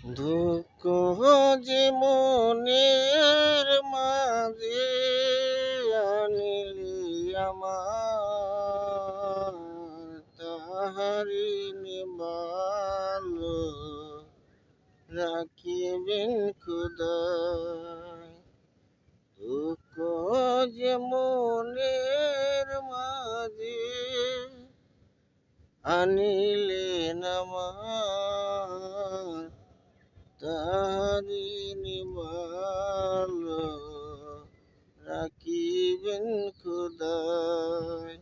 দুঃখ যে মনের মাঝে আনিলি আমার, তাহারি নিবাল রাখিবেন খুদাই। দুঃখ যে মনের মাঝে আনিলেন আমার তাহারি নিবাল রাখিবেন খুদাই।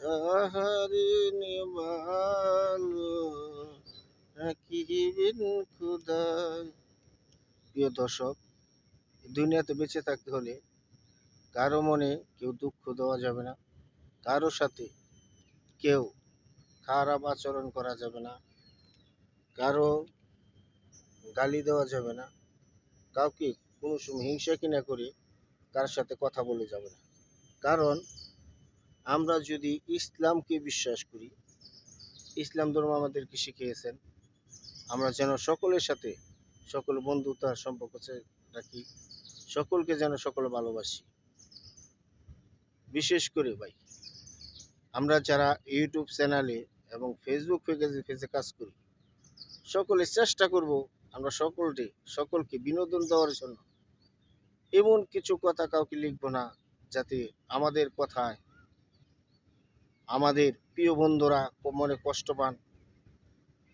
তাহারি নিবাল রাখিবেন খুদাই। প্রিয় দর্শক দুনিয়াতে বেঁচে থাকতে হলে কারও মনে কেউ দুঃখ দেওয়া যাবে না, কারও সাথে কেউ খারাপ আচরণ করা যাবে না, কারও গালি দেওয়া যাবে না। কাউকে কোনো সময় হিংসা কিনা করে কার সাথে কথা বলে যাবে না। কারণ আমরা যদি ইসলামকে বিশ্বাস করি, ইসলাম ধর্ম আমাদেরকে শিখিয়েছেন, আমরা যেন সকলের সাথে সকল বন্ধুতার সম্পর্ক রাখি, সকলকে যেন সকলে ভালোবাসি। বিশেষ করে ভাই, আমরা যারা ইউটিউব চ্যানেলে এবং ফেসবুক পেজে পেজে কাজ করি, সকলে চেষ্টা করব আমরা সকলকে সকলকে বিনোদন দেওয়ার জন্য। এমন কিছু কথা কাউকে লিখব না, যাতে আমাদের কথায় আমাদের প্রিয় বন্ধুরা মনে কষ্ট পান।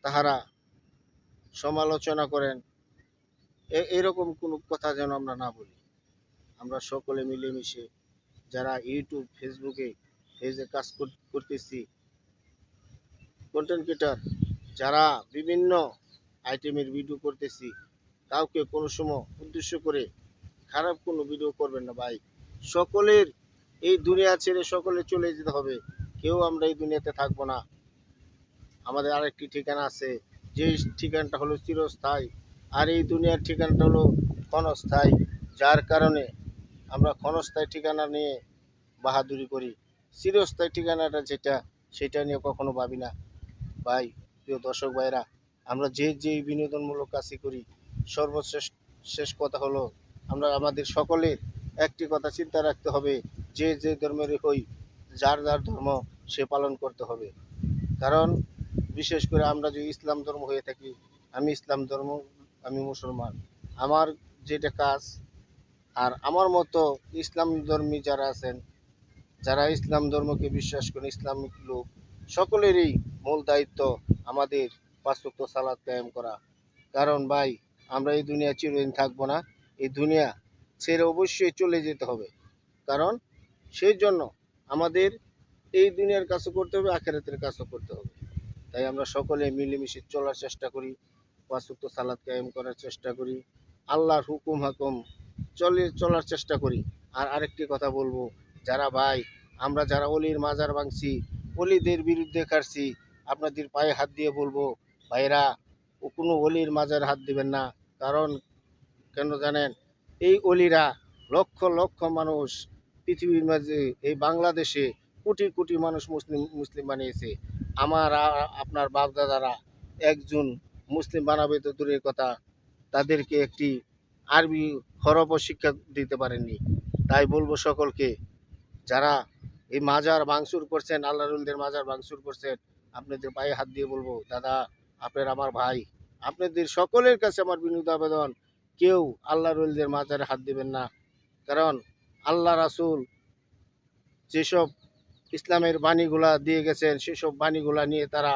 তাহারা সমালোচনা করেন। এরকম কোনো কথা যেন আমরা না বলি। আমরা সকলে মিলেমিশে যারা ইউটিউব, ফেসবুকে পেজে কাজ কর- করতেছি কন্টেন্ট ক্রিয়েটার যারা বিভিন্ন আইটেমের ভিডিও করতেছি। কাউকে কোনো সময় উদ্দেশ্য করে খারাপ কোনো ভিডিও করবেন না ভাই। সকলের এই দুনিয়া ছেড়ে সকলে চলে যেতে হবে। কেউ আমরা এই দুনিয়াতে থাকব না। আমাদের আরেকটি ঠিকানা আছে, যে ঠিকানাটা হলো চিরস্থায়ী। আর এই দুনিয়ার ঠিকানাটা হলো ক্ষণস্থায়ী, যার কারণে আমরা ক্ষণস্থায়ী ঠিকানা নিয়ে বাহাদুরি করি। চিরস্থায়ী ঠিকানাটা যেটা, সেটা নিয়ে কখনো ভাবি না। ভাই, প্রিয় দর্শক ভাইরা আমরা যে যে বিনোদনমূলক কাজই করি, সর্বশেষ, শেষ কথা হলো, আমরা আমাদের সকলের একটি কথা চিন্তা রাখতে হবে, যে যে ধর্মেরই হই, যার যার ধর্ম সে পালন করতে হবে। কারণ, বিশেষ করে আমরা যদি ইসলাম ধর্ম হয়ে থাকি, আমি ইসলাম ধর্ম, আমি মুসলমান। আমার যেটা কাজ, আর আমার মতো ইসলাম ধর্মী যারা আছেন, যারা ইসলাম ধর্মকে বিশ্বাস করেন, ইসলামিক লোক, সকলেরই মূল দায়িত্ব আমাদের পাঁচক্ত সালাদ কায়েম করা। কারণ ভাই, আমরা এই দুনিয়া চিরদিন থাকব না। এই দুনিয়া ছেড়ে অবশ্যই চলে যেতে হবে। কারণ সেই জন্য আমাদের এই দুনিয়ার কাজও করতে হবে, আখেরাতের কাজও করতে হবে। তাই আমরা সকলে মিলেমিশে চলার চেষ্টা করি পাঁচক্ত সালাদ কায়েম করার চেষ্টা করি, আল্লাহর হুকুম হাকুম চলে, চলার চেষ্টা করি। আর আরেকটি কথা বলব, যারা ভাই, আমরা যারা অলির মাজার ভাঙছি, অলিদের বিরুদ্ধে কাটছি আপনাদের পায়ে হাত দিয়ে বলব ভাইরা ও কোনো অলির মাজার হাত দিবেন না। কারণ, কেন জানেন, এই অলিরা লক্ষ লক্ষ মানুষ পৃথিবীর মাঝে, এই বাংলাদেশে কোটি কোটি মানুষ মুসলিম মুসলিম বানিয়েছে। আমার আপনার বাপদাদারা একজন মুসলিম বানাবে তো দূরের কথা, তাদেরকে একটি আরবি হরফ শিক্ষা দিতে পারেননি। তাই বলব সকলকে, যারা এই মাজার ভাঙচুর করছেন আল্লাহ রুলদের মাজার ভাঙচুর করছেন, আপনাদের পায়ে হাত দিয়ে বলব, দাদা আপনার আমার ভাই, আপনাদের সকলের কাছে আমার বিনীত আবেদন, কেউ আল্লাহ রুলদের মাজারে হাত দিবেন না। কারণ আল্লাহ রাসুল যেসব ইসলামের বাণীগুলা দিয়ে গেছেন, সেসব বাণীগুলা নিয়ে তারা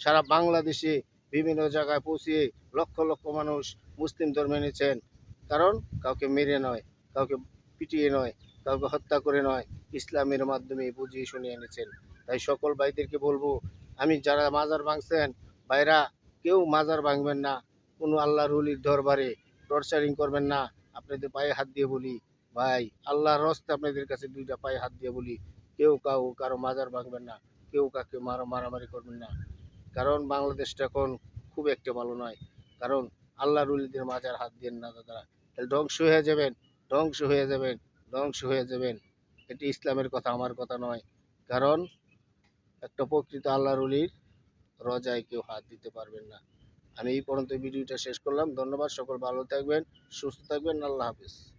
সারা বাংলাদেশে বিভিন্ন জায়গায় পৌঁছিয়ে লক্ষ লক্ষ মানুষ মুসলিম ধর্মে এনেছেন। কারণ কাউকে মেরে নয়, কাউকে পিটিয়ে নয়, কাউকে হত্যা করে নয়, ইসলামের মাধ্যমে বুঝিয়ে শুনিয়ে এনেছেন। তাই সকল ভাইদেরকে বলব, আমি যারা মাজার ভাঙছেন ভাইরা, কেউ মাজার ভাঙবেন না, কোনো আল্লাহ রুলির দরবারে টর্চারিং করবেন না। আপনাদের পায়ে হাত দিয়ে বলি, ভাই, আল্লাহর রস্তে আপনাদের কাছে দুইটা পায়ে হাত দিয়ে বলি, কেউ কাউ, কারও মাজার ভাঙবেন না, কেউ কাকে মারা, মারামারি করবেন না। কারণ বাংলাদেশটা এখন খুব একটা ভালো নয়। কারণ আল্লাহ রুলিদের মাজার হাত দিয়ে না দাদা। তাহলে ধ্বংস হয়ে যাবেন, ধ্বংস হয়ে যাবেন, ধ্বংস হয়ে যাবেন। এটি ইসলামের কথা, আমার কথা নয়। কারণ একটা প্রকৃত আল্লাহ রুলির রজায় কেউ হাত দিতে পারবেন না। আমি এই পর্যন্ত ভিডিওটা শেষ করলাম। ধন্যবাদ। সকল ভালো থাকবেন, সুস্থ থাকবেন। আল্লাহ হাফিজ।